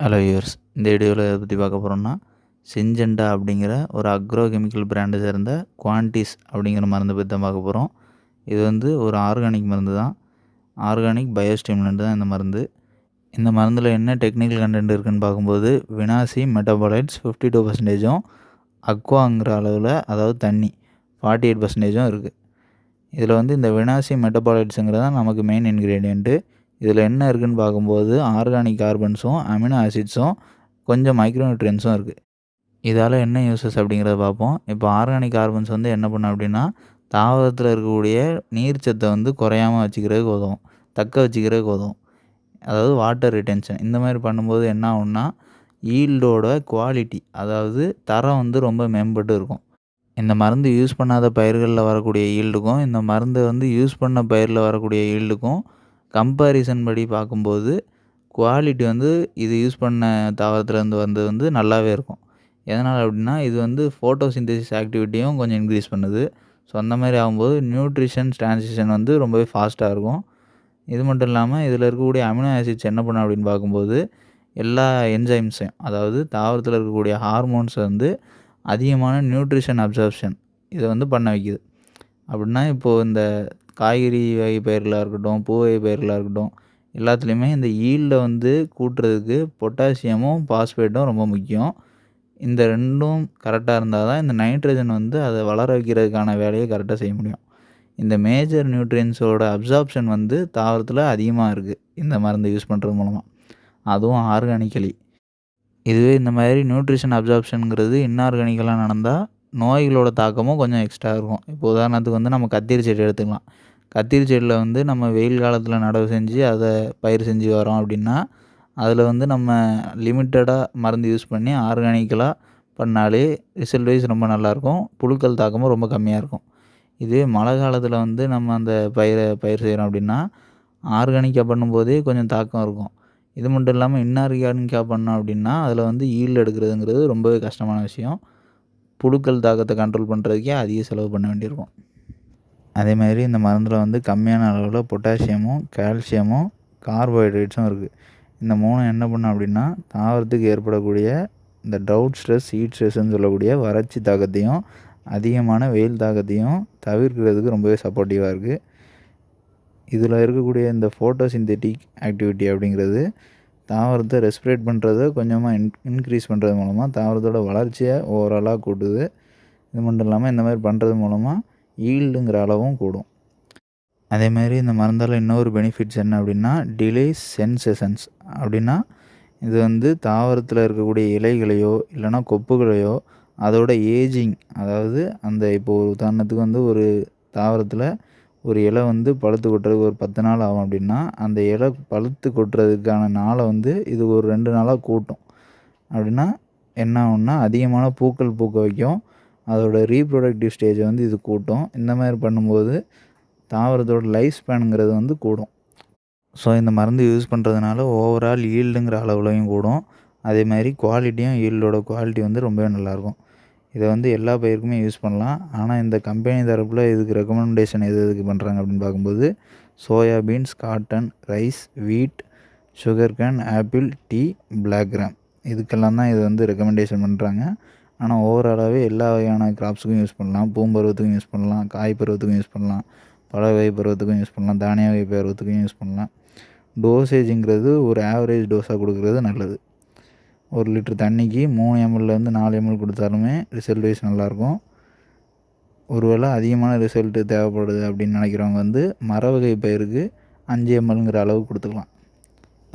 Hello yours இந்த வீடியோவில் எதை பற்றி பார்க்க போகிறோம்னா சிஞ்செண்டா அப்படிங்கிற ஒரு அக்ரோ கெமிக்கல் பிராண்டை சேர்ந்த குவான்டிஸ் அப்படிங்கிற மருந்தை பற்றி தான் பார்க்க போகிறோம் இது வந்து ஒரு ஆர்கானிக் மருந்து தான். ஆர்கானிக் பயோஸ்டிமுலண்ட் தான் இந்த மருந்து. இந்த மருந்தில் என்ன டெக்னிக்கல் கண்டென்ட் இருக்குதுன்னு பார்க்கும்போது வினாசி மெட்டபாலைட்ஸ் ஃபிஃப்டி டூ பர்சன்டேஜும் அக்வாங்கிற அளவில் அதாவது தண்ணி ஃபார்ட்டி எயிட் பர்சன்டேஜும் இருக்குது இதில் வந்து இந்த வினாசி மெட்டபாலைட்ஸுங்கிறது தான் நமக்கு மெயின் இன்க்ரீடியண்ட்டு இதில் என்ன இருக்குதுன்னு பார்க்கும்போது ஆர்கானிக் கார்பன்ஸும் அமினோ ஆசிட்ஸும் கொஞ்சம் மைக்ரோநியூட்ரியன்ஸும் இருக்குது இதால் என்ன யூசஸ் அப்படிங்கிறத பார்ப்போம். இப்போ ஆர்கானிக் கார்பன்ஸ் வந்து என்ன பண்ணும் அப்படின்னா தாவரத்தில் இருக்கக்கூடிய நீர்ச்சத்தை வந்து குறையாமல் வச்சுக்கிறதுக்கு உதவும். தக்க வச்சுக்கிறதுக்கு உதவும். அதாவது வாட்டர் ரிட்டென்ஷன் இந்த மாதிரி பண்ணும்போது என்ன ஆகும்னா ஈல்டோட குவாலிட்டி அதாவது தரம் வந்து ரொம்ப மேம்பட்டு இருக்கும். இந்த மருந்து யூஸ் பண்ணாத பயிர்களில் வரக்கூடிய ஈல்டுக்கும் இந்த மருந்தை வந்து யூஸ் பண்ண பயிரில் வரக்கூடிய ஈல்டுக்கும் கம்பேரிசன் படி பார்க்கும்போது குவாலிட்டி வந்து இது யூஸ் பண்ண தாவரத்துலேருந்து வந்தது வந்து நல்லாவே இருக்கும். எதனால் அப்படின்னா இது வந்து ஃபோட்டோ சிந்தசிஸ் ஆக்டிவிட்டியும் கொஞ்சம் இன்க்ரீஸ் பண்ணுது. ஸோ அந்த மாதிரி ஆகும்போது நியூட்ரிஷன் ட்ரான்சிஷன் வந்து ரொம்பவே ஃபாஸ்ட்டாக இருக்கும். இது மட்டும் இல்லாமல் இதில் இருக்கக்கூடிய அமினோ ஆசிட்ஸ் என்ன பண்ணும் அப்படின்னு பார்க்கும்போது எல்லா என்சைம்ஸையும் அதாவது தாவரத்தில் இருக்கக்கூடிய ஹார்மோன்ஸை வந்து அதிகமான நியூட்ரிஷன் அப்சர்ப்ஷன் இதை வந்து பண்ண வைக்குது. அப்படின்னா இப்போது இந்த காய்கறி வகை பயிர்களாக இருக்கட்டும் பூ வகை பயிர்களாக இருக்கட்டும் எல்லாத்துலேயுமே இந்த ஈல்டை வந்து கூட்டுறதுக்கு பொட்டாசியமும் பாஸ்பேட்டும் ரொம்ப முக்கியம். இந்த ரெண்டும் கரெக்டாக இருந்தால் தான் இந்த நைட்ரஜன் வந்து அதை வளர வைக்கிறதுக்கான வேலையை கரெக்டாக செய்ய முடியும். இந்த மேஜர் நியூட்ரியன்ஸோட அப்சார்ப்ஷன் வந்து தாவரத்தில் அதிகமாக இருக்குது இந்த மருந்து யூஸ் பண்ணுறது மூலமாக அதுவும் ஆர்கானிக்கலி இதுவே இந்த மாதிரி நியூட்ரிஷன் அப்சார்ப்ஷனுங்கிறது இன்ஆர்கானிக்கலாக நடந்தால் நோய்களோட தாக்கமும் கொஞ்சம் எக்ஸ்ட்ரா இருக்கும். இப்போ உதாரணத்துக்கு வந்து நம்ம கத்திரி செடி எடுத்துக்கலாம். கத்திரி செடியில் வந்து நம்ம வெயில் காலத்தில் நடவு செஞ்சு அதை பயிர் செஞ்சு வரோம் அப்படின்னா அதில் வந்து நம்ம லிமிட்டடாக மருந்து யூஸ் பண்ணி ஆர்கானிக்கலாக பண்ணாலே ரிசல்ட் வைஸ் ரொம்ப நல்லாயிருக்கும். புழுக்கள் தாக்கமும் ரொம்ப கம்மியாக இருக்கும் இதே மழை காலத்தில் வந்து நம்ம அந்த பயிரை பயிர் செய்கிறோம் அப்படின்னா ஆர்கானிக்காக பண்ணும்போதே கொஞ்சம் தாக்கம் இருக்கும். இது மட்டும் இல்லாமல் இன்ஆர்கானிக்காக பண்ணோம் அப்படின்னா அதில் வந்து ஈல்டு எடுக்கிறதுங்கிறது ரொம்பவே கஷ்டமான விஷயம். புழுக்கள் தாக்கத்தை கண்ட்ரோல் பண்ணுறதுக்கே அதிக செலவு பண்ண வேண்டியிருக்கும். அதே மாதிரி இந்த மருந்தில் வந்து கம்மியான அளவில் பொட்டாசியமும் கால்சியமும் கார்போஹைட்ரேட்ஸும் இருக்குது இந்த மூணு என்ன பண்ணும் அப்படின்னா தாவரத்துக்கு ஏற்படக்கூடிய இந்த டவுட் ஸ்ட்ரெஸ் ஹீட் ஸ்ட்ரெஸ்ன்னு சொல்லக்கூடிய வறட்சி தாக்கத்தையும் அதிகமான வெயில் தாக்கத்தையும் தவிர்க்கிறதுக்கு ரொம்பவே சப்போர்ட்டிவாக இருக்குது இதில் இருக்கக்கூடிய இந்த ஃபோட்டோசிந்தெட்டிக் ஆக்டிவிட்டி அப்படிங்கிறது தாவரத்தை ரெஸ்பிரேட் பண்ணுறத கொஞ்சமாக இன் இன்க்ரீஸ் பண்ணுறது மூலமாக தாவரத்தோட வளர்ச்சியை ஓவராலாக கூட்டுது. இது மட்டும் இல்லாமல் இந்த மாதிரி பண்ணுறது மூலமாக ஈல்டுங்கிற அளவும் கூடும். அதே மாதிரி இந்த மருந்தால் இன்னொரு பெனிஃபிட்ஸ் என்ன அப்படின்னா டிலே சென்சேஷன்ஸ் அப்படின்னா இது வந்து தாவரத்தில் இருக்கக்கூடிய இலைகளையோ இல்லைனா கொப்புகளையோ அதோட ஏஜிங் அதாவது அந்த இப்போ ஒரு உதாரணத்துக்கு வந்து ஒரு தாவரத்தில் ஒரு இலை வந்து பழுத்து கொட்டுறதுக்கு ஒரு பத்து நாள் ஆகும் அப்படின்னா அந்த இலை பழுத்து கொட்டுறதுக்கான நாளை வந்து இது ஒரு ரெண்டு நாளாக கூட்டும். அப்படின்னா என்ன ஆகும்னா அதிகமான பூக்கள் பூக்க வைக்கும். அதோட ரீப்ரொடக்டிவ் ஸ்டேஜை வந்து இது கூட்டும். இந்த மாதிரி பண்ணும்போது தாவரத்தோட லைஃப் ஸ்பேனுங்கிறது வந்து கூடும். ஸோ இந்த மருந்து யூஸ் பண்ணுறதுனால ஓவரால் ஈல்டுங்கிற அளவுலையும் கூடும். அதே மாதிரி குவாலிட்டியும் ஈல்டோட குவாலிட்டி வந்து ரொம்பவே நல்லாயிருக்கும். இதை வந்து எல்லா பயிருக்குமே யூஸ் பண்ணலாம். ஆனால் இந்த கம்பெனி தரப்பில் இதுக்கு ரெக்கமெண்டேஷன் எது எதுக்கு பண்ணுறாங்க அப்படின்னு பார்க்கும்போது soya beans cotton rice wheat sugar cane apple tea black gram இதுக்கெல்லாம் தான் இது வந்து ரெக்கமெண்டேஷன் பண்ணுறாங்க ஆனால் ஓவராலாகவே எல்லா வகையான கிராப்ஸுக்கும் யூஸ் பண்ணலாம். பூம்பருவத்துக்கும் யூஸ் பண்ணலாம். காய் பருவத்துக்கும் யூஸ் பண்ணலாம். பழ வகை பருவத்துக்கும் யூஸ் பண்ணலாம். தானிய வகை பருவத்துக்கும் யூஸ் பண்ணலாம். டோசேஜுங்கிறது ஒரு ஆவரேஜ் டோஸாக கொடுக்குறது நல்லது. ஒரு லிட்டர் தண்ணிக்கு மூணு எம்எல்லேருந்து நாலு எம்எல் கொடுத்தாலுமே ரிசல்ட் வைஸ் நல்லாயிருக்கும். ஒருவேளை அதிகமான ரிசல்ட்டு தேவைப்படுது அப்படின்னு நினைக்கிறவங்க வந்து மர வகை பயிருக்கு அஞ்சு எம்எல்ங்கிற அளவு கொடுத்துக்கலாம்.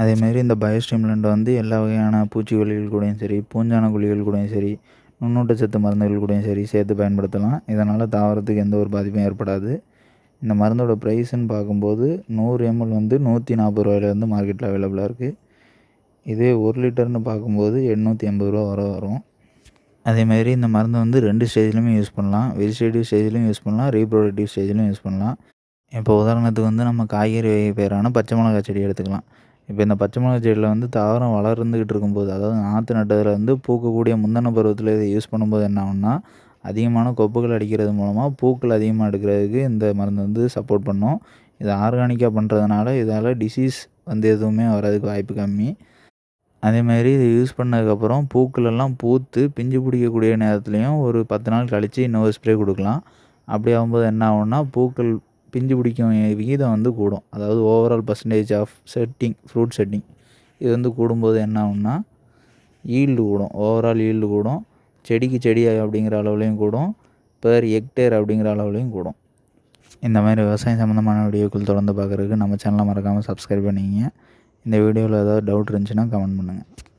அதேமாதிரி இந்த பயோஸ்டிமுலண்ட் வந்து எல்லா வகையான பூச்சிக்கொல்லிகள் கூடயும் சரி பூஞ்சான கொல்லிகள் கூடயும் சரி நுண்ணூட்டச்சத்து மருந்துகள் கூடயும் சரி சேர்த்து பயன்படுத்தலாம். இதனால் தாவரத்துக்கு எந்த ஒரு பாதிப்பும் ஏற்படாது. இந்த மருந்தோட ப்ரைஸுன்னு பார்க்கும்போது நூறு எம்எல் வந்து நூற்றி நாற்பது ரூபாயிலேருந்து மார்க்கெட்டில் அவைலபிளாக இருக்குது இதே ஒரு லிட்டர்னு பார்க்கும்போது எண்ணூற்றி எண்பது ரூபா வர வரும். அதேமாதிரி இந்த மருந்தை வந்து ரெண்டு ஸ்டேஜ்லையுமே யூஸ் பண்ணலாம். வெஜிடேட்டிவ் ஸ்டேஜ்லையும் யூஸ் பண்ணலாம். ரீப்ரொடக்டிவ் ஸ்டேஜ்லையும் யூஸ் பண்ணலாம். இப்போ உதாரணத்துக்கு வந்து நம்ம காய்கறி பயிரான பச்சை மிளகா செடி எடுத்துக்கலாம். இப்போ இந்த பச்சை மிளகா செடியில் வந்து தாவரம் வளர்ந்துக்கிட்டு இருக்கும்போது அதாவது நாற்று நட்டதில் வந்து பூக்கக்கூடிய முந்தன பருவத்தில் இதை யூஸ் பண்ணும்போது என்ன ஆகும்னா அதிகமான கொப்புகள் அடிக்கிறது மூலமாக பூக்கள் அதிகமாக எடுக்கிறதுக்கு இந்த மருந்து வந்து சப்போர்ட் பண்ணும். இதை ஆர்கானிக்காக பண்ணுறதுனால இதால் டிசீஸ் வந்து எதுவுமே வர்றதுக்கு வாய்ப்பு கம்மி. அதேமாதிரி இது யூஸ் பண்ணதுக்கப்புறம் பூக்களெல்லாம் பூத்து பிஞ்சு பிடிக்கக்கூடிய நேரத்துலையும் ஒரு பத்து நாள் கழித்து இன்னொரு ஸ்ப்ரே கொடுக்கலாம். அப்படி ஆகும்போது என்ன ஆகும்னா பூக்கள் பிஞ்சு பிடிக்கும் விகிதம் வந்து கூடும். அதாவது overall percentage of setting fruit setting இது வந்து கூடும்போது என்ன ஆகும்னா ஈல்டு கூடும். ஓவரால் ஈல்டு கூடும். செடிக்கு செடி அப்படிங்கிற அளவுலேயும் கூடும். பேர் ஹெக்டேர் அப்படிங்கிற அளவுலேயும் கூடும். இந்த மாதிரி விவசாயம் சம்மந்தமான வீடியோக்கள் தொடர்ந்து பார்க்குறதுக்கு நம்ம சேனலை மறக்காமல் சப்ஸ்கிரைப் பண்ணிக்கிங்க. இந்த வீடியோவில் ஏதாவது டவுட் இருந்துச்சுன்னா கமெண்ட் பண்ணுங்கள்